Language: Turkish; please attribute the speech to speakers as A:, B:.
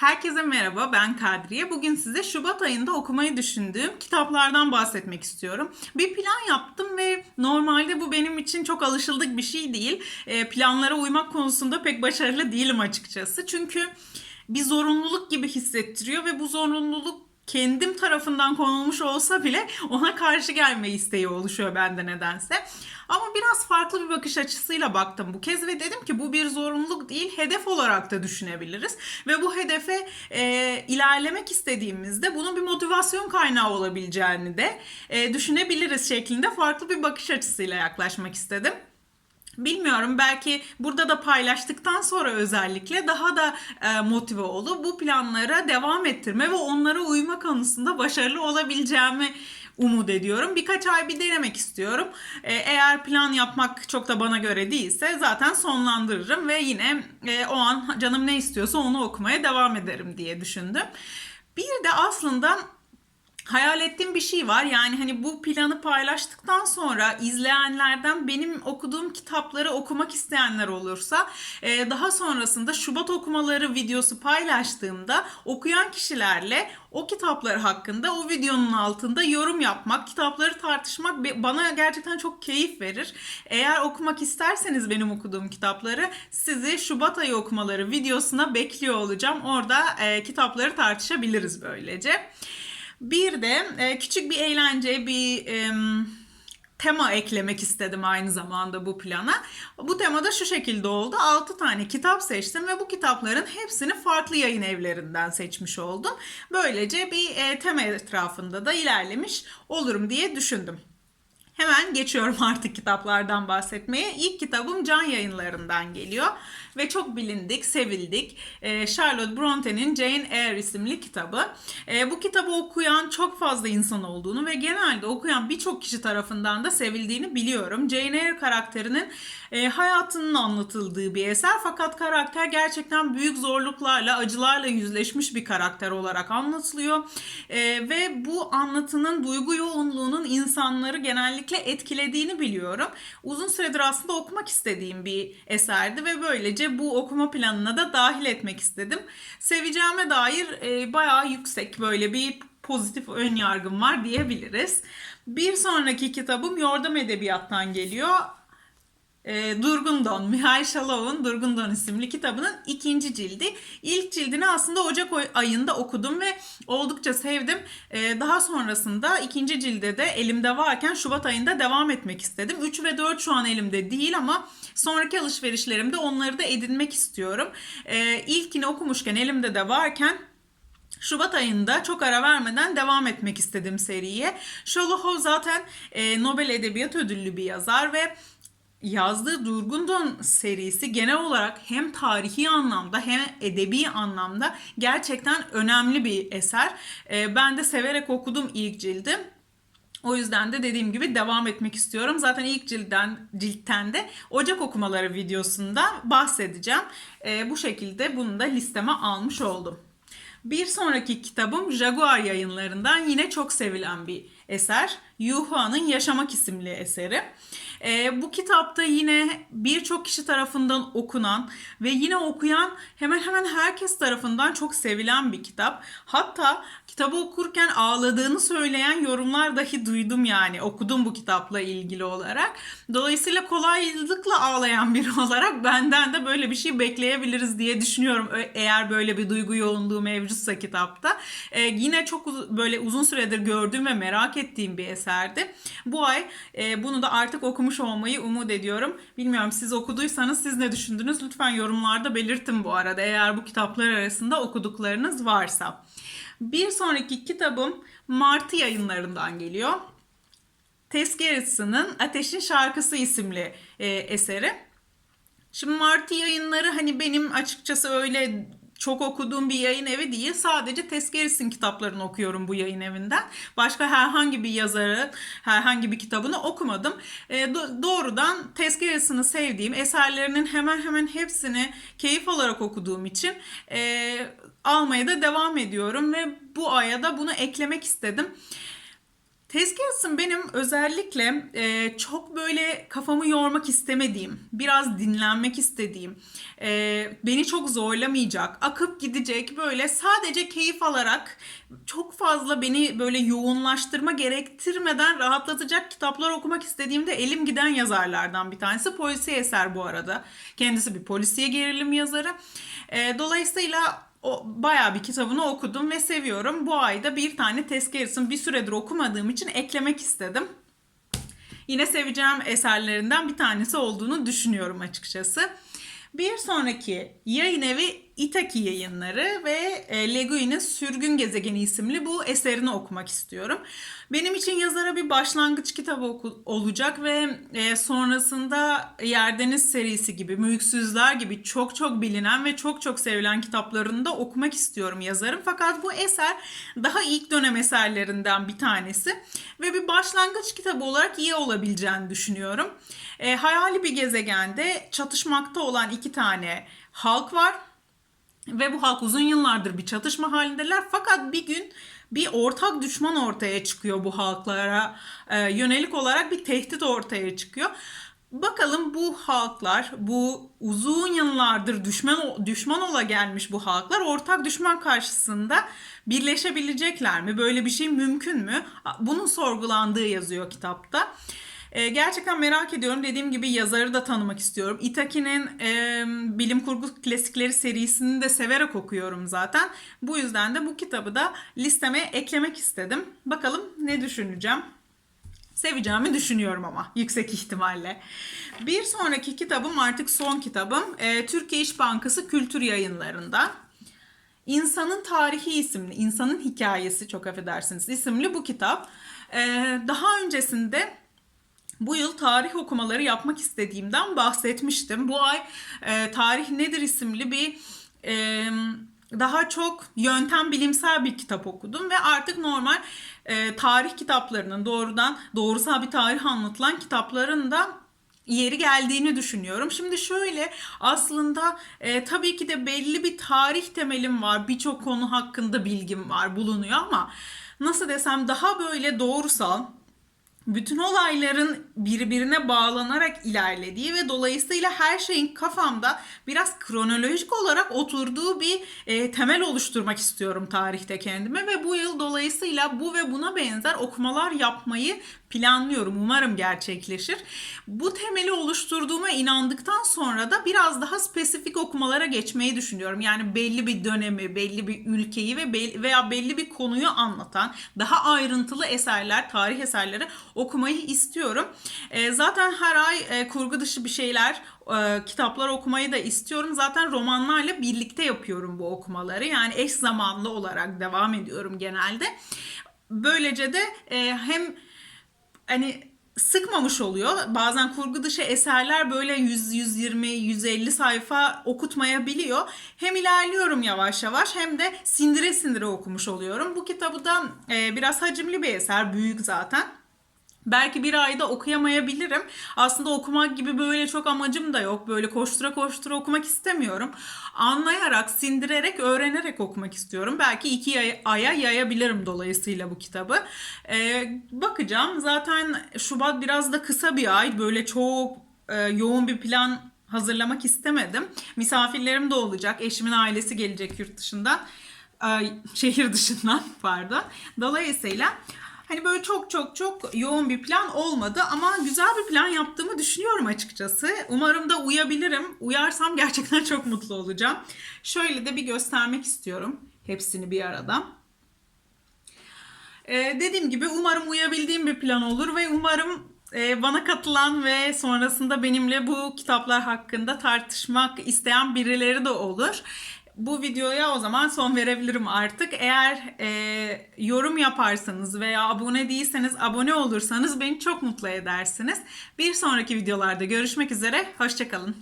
A: Herkese merhaba, ben Kadriye. Bugün size Şubat ayında okumayı düşündüğüm kitaplardan bahsetmek istiyorum. Bir plan yaptım ve normalde bu benim için çok alışıldık bir şey değil. E, planlara uymak konusunda pek başarılı değilim açıkçası. Çünkü bir zorunluluk gibi hissettiriyor ve bu zorunluluk kendim tarafından konulmuş olsa bile ona karşı gelme isteği oluşuyor bende nedense. Ama biraz farklı bir bakış açısıyla baktım bu kez ve dedim ki bu bir zorunluluk değil hedef olarak da düşünebiliriz. Ve bu hedefe e, ilerlemek istediğimizde bunun bir motivasyon kaynağı olabileceğini de e, düşünebiliriz şeklinde farklı bir bakış açısıyla yaklaşmak istedim. Bilmiyorum belki burada da paylaştıktan sonra özellikle daha da e, motive olup bu planlara devam ettirme ve onlara uyma konusunda başarılı olabileceğimi umut ediyorum. Birkaç ay bir denemek istiyorum. E, eğer plan yapmak çok da bana göre değilse zaten sonlandırırım ve yine e, o an canım ne istiyorsa onu okumaya devam ederim diye düşündüm. Bir de aslında hayal ettiğim bir şey var. Yani hani bu planı paylaştıktan sonra izleyenlerden benim okuduğum kitapları okumak isteyenler olursa e, daha sonrasında Şubat okumaları videosu paylaştığımda okuyan kişilerle o kitaplar hakkında o videonun altında yorum yapmak, kitapları tartışmak bana gerçekten çok keyif verir. Eğer okumak isterseniz benim okuduğum kitapları sizi Şubat ayı okumaları videosuna bekliyor olacağım. Orada e, kitapları tartışabiliriz böylece. Bir de e, küçük bir eğlence, bir e, tema eklemek istedim aynı zamanda bu plana. Bu tema da şu şekilde oldu. 6 tane kitap seçtim ve bu kitapların hepsini farklı yayın evlerinden seçmiş oldum. Böylece bir e, tema etrafında da ilerlemiş olurum diye düşündüm. Hemen geçiyorum artık kitaplardan bahsetmeye. İlk kitabım Can Yayınları'ndan geliyor ve çok bilindik, sevildik. Ee, Charlotte Bronte'nin Jane Eyre isimli kitabı. Ee, bu kitabı okuyan çok fazla insan olduğunu ve genelde okuyan birçok kişi tarafından da sevildiğini biliyorum. Jane Eyre karakterinin e, hayatının anlatıldığı bir eser fakat karakter gerçekten büyük zorluklarla, acılarla yüzleşmiş bir karakter olarak anlatılıyor. E, ve bu anlatının duygu yoğunluğunun insanları genellikle etkilediğini biliyorum. Uzun süredir aslında okumak istediğim bir eserdi ve böylece bu okuma planına da dahil etmek istedim. Seveceğime dair e, bayağı yüksek böyle bir pozitif ön yargım var diyebiliriz. Bir sonraki kitabım Yordam Edebiyat'tan geliyor. E, Durgun Don, Mihail Shalov'un Durgun Don isimli kitabının ikinci cildi. İlk cildini aslında Ocak ayında okudum ve oldukça sevdim. E, daha sonrasında ikinci cilde de elimde varken Şubat ayında devam etmek istedim. 3 ve 4 şu an elimde değil ama sonraki alışverişlerimde onları da edinmek istiyorum. E, ilkini okumuşken elimde de varken Şubat ayında çok ara vermeden devam etmek istedim seriye. Şolohov zaten e, Nobel Edebiyat Ödüllü bir yazar ve yazdığı Durgun Don serisi genel olarak hem tarihi anlamda hem edebi anlamda gerçekten önemli bir eser. E, ben de severek okudum ilk cildi. O yüzden de dediğim gibi devam etmek istiyorum. Zaten ilk cilden, ciltten de Ocak okumaları videosunda bahsedeceğim. E, bu şekilde bunu da listeme almış oldum. Bir sonraki kitabım Jaguar yayınlarından yine çok sevilen bir eser. Yuhua'nın Yaşamak isimli eseri. Ee, bu kitapta yine birçok kişi tarafından okunan ve yine okuyan hemen hemen herkes tarafından çok sevilen bir kitap. Hatta kitabı okurken ağladığını söyleyen yorumlar dahi duydum yani okudum bu kitapla ilgili olarak. Dolayısıyla kolaylıkla ağlayan biri olarak benden de böyle bir şey bekleyebiliriz diye düşünüyorum eğer böyle bir duygu yoğunluğu mevcutsa kitapta. Ee, yine çok böyle uzun süredir gördüğüm ve merak ettiğim bir eserdi. Bu ay e, bunu da artık okumuş olmayı umut ediyorum. Bilmiyorum siz okuduysanız siz ne düşündünüz? Lütfen yorumlarda belirtin bu arada eğer bu kitaplar arasında okuduklarınız varsa. Bir sonraki kitabım Martı yayınlarından geliyor. Tess Gerritsen'ın Ateşin Şarkısı isimli e, eseri. Şimdi Martı yayınları hani benim açıkçası öyle çok okuduğum bir yayın evi değil. Sadece Tess Gerritsen kitaplarını okuyorum bu yayın evinden. Başka herhangi bir yazarı, herhangi bir kitabını okumadım. E, do- doğrudan Tess Gerritsen'ı sevdiğim, eserlerinin hemen hemen hepsini keyif alarak okuduğum için e, almaya da devam ediyorum ve bu aya da bunu eklemek istedim. Tezgahsın benim özellikle e, çok böyle kafamı yormak istemediğim, biraz dinlenmek istediğim, e, beni çok zorlamayacak, akıp gidecek böyle sadece keyif alarak çok fazla beni böyle yoğunlaştırma gerektirmeden rahatlatacak kitaplar okumak istediğimde elim giden yazarlardan bir tanesi. Polisiye eser bu arada. Kendisi bir polisiye gerilim yazarı. E, dolayısıyla o bayağı bir kitabını okudum ve seviyorum. Bu ayda bir tane Garrett'ın bir süredir okumadığım için eklemek istedim. Yine seveceğim eserlerinden bir tanesi olduğunu düşünüyorum açıkçası. Bir sonraki yayın evi Itaki yayınları ve e, Le Guin'in Sürgün Gezegeni isimli bu eserini okumak istiyorum. Benim için yazara bir başlangıç kitabı olacak ve e, sonrasında Yerdeniz serisi gibi, Mülksüzler gibi çok çok bilinen ve çok çok sevilen kitaplarını da okumak istiyorum yazarım. Fakat bu eser daha ilk dönem eserlerinden bir tanesi ve bir başlangıç kitabı olarak iyi olabileceğini düşünüyorum. E, hayali bir gezegende çatışmakta olan iki tane halk var. Ve bu halk uzun yıllardır bir çatışma halindeler. Fakat bir gün bir ortak düşman ortaya çıkıyor bu halklara e, yönelik olarak bir tehdit ortaya çıkıyor. Bakalım bu halklar, bu uzun yıllardır düşman düşman ola gelmiş bu halklar ortak düşman karşısında birleşebilecekler mi? Böyle bir şey mümkün mü? Bunun sorgulandığı yazıyor kitapta. E, gerçekten merak ediyorum. Dediğim gibi yazarı da tanımak istiyorum. Itaki'nin e, bilim kurgu klasikleri serisini de severek okuyorum zaten. Bu yüzden de bu kitabı da listeme eklemek istedim. Bakalım ne düşüneceğim. Seveceğimi düşünüyorum ama yüksek ihtimalle. Bir sonraki kitabım artık son kitabım. E, Türkiye İş Bankası Kültür Yayınlarında. İnsanın Tarihi isimli, İnsanın Hikayesi çok affedersiniz isimli bu kitap. E, daha öncesinde bu yıl tarih okumaları yapmak istediğimden bahsetmiştim. Bu ay e, Tarih Nedir isimli bir e, daha çok yöntem bilimsel bir kitap okudum ve artık normal e, tarih kitaplarının doğrudan doğrusal bir tarih anlatılan kitapların da yeri geldiğini düşünüyorum. Şimdi şöyle aslında e, tabii ki de belli bir tarih temelim var. Birçok konu hakkında bilgim var bulunuyor ama nasıl desem daha böyle doğrusal bütün olayların birbirine bağlanarak ilerlediği ve dolayısıyla her şeyin kafamda biraz kronolojik olarak oturduğu bir e, temel oluşturmak istiyorum tarihte kendime ve bu yıl dolayısıyla bu ve buna benzer okumalar yapmayı planlıyorum. Umarım gerçekleşir. Bu temeli oluşturduğuma inandıktan sonra da biraz daha spesifik okumalara geçmeyi düşünüyorum. Yani belli bir dönemi, belli bir ülkeyi ve belli, veya belli bir konuyu anlatan daha ayrıntılı eserler, tarih eserleri okumayı istiyorum. E, zaten her ay e, kurgu dışı bir şeyler, e, kitaplar okumayı da istiyorum. Zaten romanlarla birlikte yapıyorum bu okumaları. Yani eş zamanlı olarak devam ediyorum genelde. Böylece de e, hem hani sıkmamış oluyor. Bazen kurgu dışı eserler böyle 100, 120, 150 sayfa okutmayabiliyor. Hem ilerliyorum yavaş yavaş hem de sindire sindire okumuş oluyorum. Bu kitabı da e, biraz hacimli bir eser, büyük zaten. Belki bir ayda okuyamayabilirim. Aslında okumak gibi böyle çok amacım da yok. Böyle koştura koştura okumak istemiyorum. Anlayarak, sindirerek, öğrenerek okumak istiyorum. Belki iki ay- aya yayabilirim dolayısıyla bu kitabı. Ee, bakacağım. Zaten Şubat biraz da kısa bir ay. Böyle çok e, yoğun bir plan hazırlamak istemedim. Misafirlerim de olacak. Eşimin ailesi gelecek yurt dışından. Ay, şehir dışından pardon. Dolayısıyla Hani böyle çok çok çok yoğun bir plan olmadı ama güzel bir plan yaptığımı düşünüyorum açıkçası. Umarım da uyabilirim. Uyarsam gerçekten çok mutlu olacağım. Şöyle de bir göstermek istiyorum hepsini bir arada. Ee, dediğim gibi umarım uyabildiğim bir plan olur ve umarım e, bana katılan ve sonrasında benimle bu kitaplar hakkında tartışmak isteyen birileri de olur. Bu videoya o zaman son verebilirim artık. Eğer e, yorum yaparsanız veya abone değilseniz abone olursanız beni çok mutlu edersiniz. Bir sonraki videolarda görüşmek üzere. Hoşçakalın.